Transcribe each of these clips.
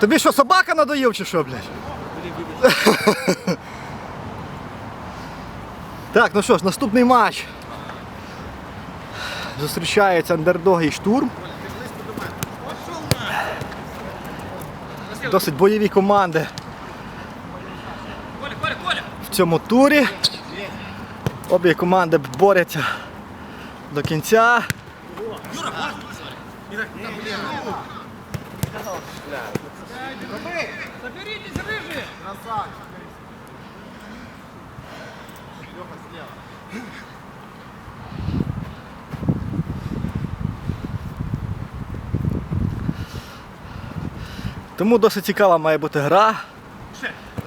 Тобі що, собака надоїв чи що, блядь? Так, ну що ж, наступний матч. Зустрічаються андердог і штурм. Досить бойові команди в цьому турі. Обі команди борються до кінця. Заберитесь, рыжие! Тому досить цікава має бути гра.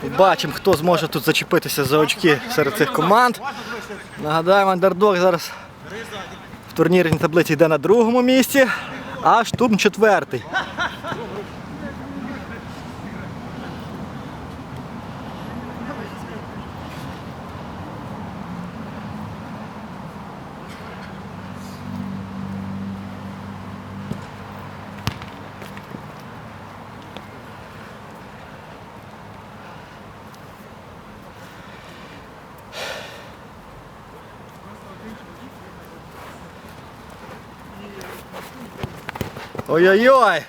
Побачимо, хто зможе тут зачепитися за очки серед цих команд. Нагадаємо, андердог зараз в турнірній таблиці йде на другому місці, а штурм четвертий. Ой-ой-ой!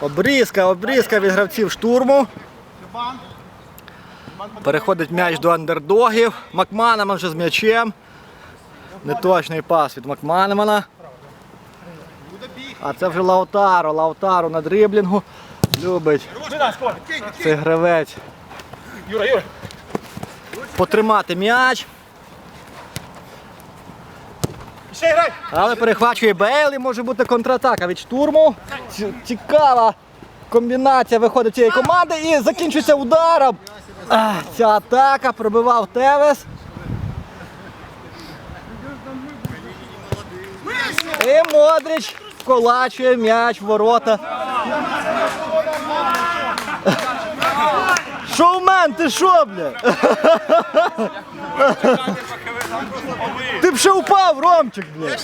Обрізка, обрізка від гравців штурму. Переходить м'яч до андердогів. Макманеман вже з м'ячем. Неточний пас від Макманемана. А це вже Лаутаро. Лаутаро на дриблінгу. Любить цей гравець. Потримати м'яч. Ще грай! Але перехвачує Бейл і може бути контратака від штурму. Цікава комбінація виходить цієї команди і закінчується ударом. Ця атака пробивав Тевес. І Модрич вколачує м'яч в ворота. Шоумен, ти що, бля? Ти б ще упав, Ромчик, бля.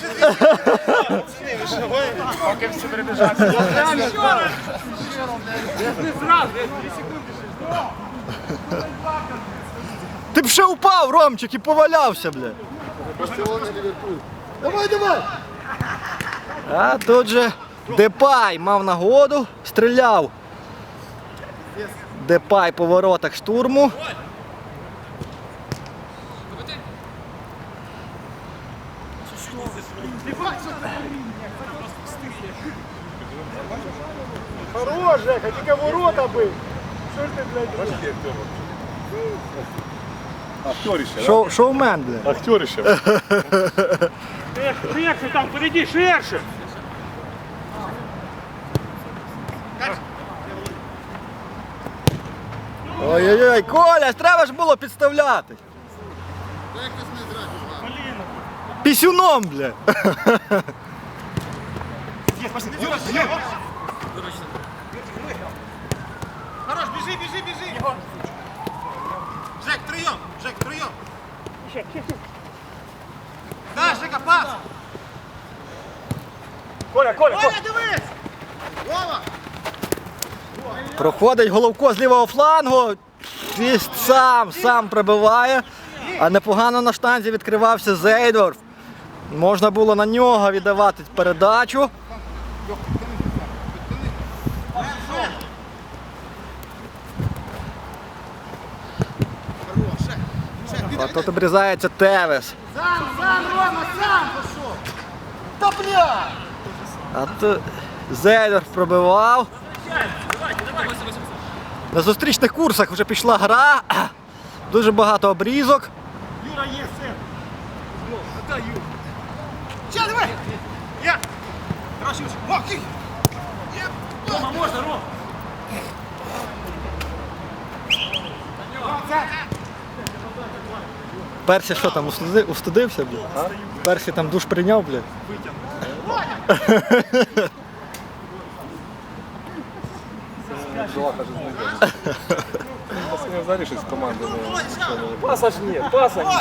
Поки. Ти б ще упав, Ромчик, і повалявся, бля. Давай, давай! А тут же Депай мав нагоду, стріляв. Депай по воротах штурму. Хорош, Жека, тільки ворота бив. Що ж ти, блядь? Актерище, Шоу, шоумен, бля. да? Актерище. Ширше там, впереді, ширше. Ой-ой-ой, Коля, треба ж було підставляти. Пісюном, бля. Юра, Юра. Хорош, біжи, біжи, біжи. Жек, троєм, Жек, троєм. Да, Жека, пас. Коля, Коля, Коля, дивись. Вова. Проходить головко з лівого флангу. І сам, сам прибиває. А непогано на штанзі відкривався Зейдорф. Можна було на нього віддавати передачу. А тут обрізається Тевес. Сам, сам, Рома, сам пошел! Да бля! А тут Зейдорф пробивав. На зустрічних курсах вже пішла гра. Дуже багато обрізок. Юра є син. Отдай, Юра. Ще, давай. Я. Хорошо, Юрчик. О, кий. Є. Рома, можна, Рома. Перший що там, устуди- устудився, блядь? А? Перший там душ прийняв, блядь? Жила давай! знайдемо. Пацанів взагалі щось команди не Паса ж ні, паса ні.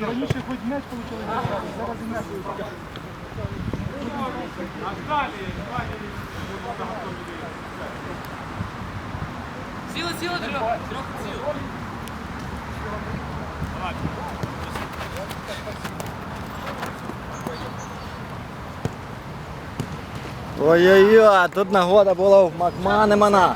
Раніше хоч м'яч отримали, зараз і м'яч випадає. Сила, сила, трьох, трьох сил. Ой-ой-ой, тут нагода була в Макманемана.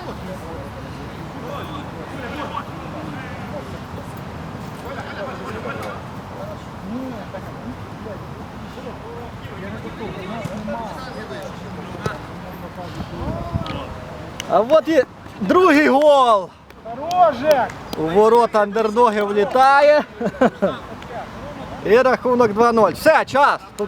А вот і другий гол. У ворота андердоги влітає. І рахунок 2-0. Все, час.